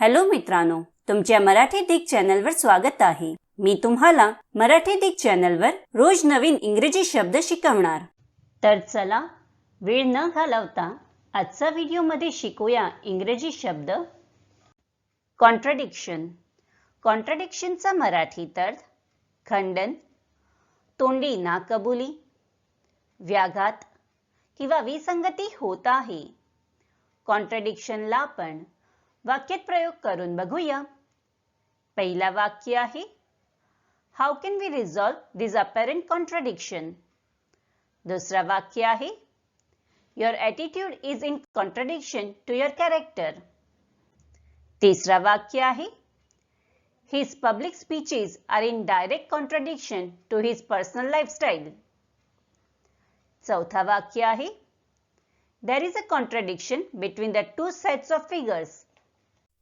Hello मित्रांनो तुमच्या मराठी दिग चॅनलवर स्वागत आहे. मी तुम्हाला मराठी दिग चॅनलवर रोज नवीन इंग्रजी शब्द शिकवणार. तर चला वेळ न घालवता आजचा व्हिडिओमध्ये शिकूया इंग्रजी शब्द. कॉन्ट्रडिक्शन कॉन्ट्रडिक्शनचा मराठीत अर्थ खंडन तोंडी नाकबुली व्याघात किंवा विसंगती होत आहे. कॉन्ट्रडिक्शनला आपण वाक्यात प्रयोग करून बघूया. पहिला वाक्य आहे how can we resolve this apparent contradiction दुसरा वाक्य आहे your attitude is in contradiction to your character तिसरा वाक्य आहे his public speeches are in direct contradiction to his personal lifestyle चौथा वाक्य आहे there is a contradiction between the two sets of figures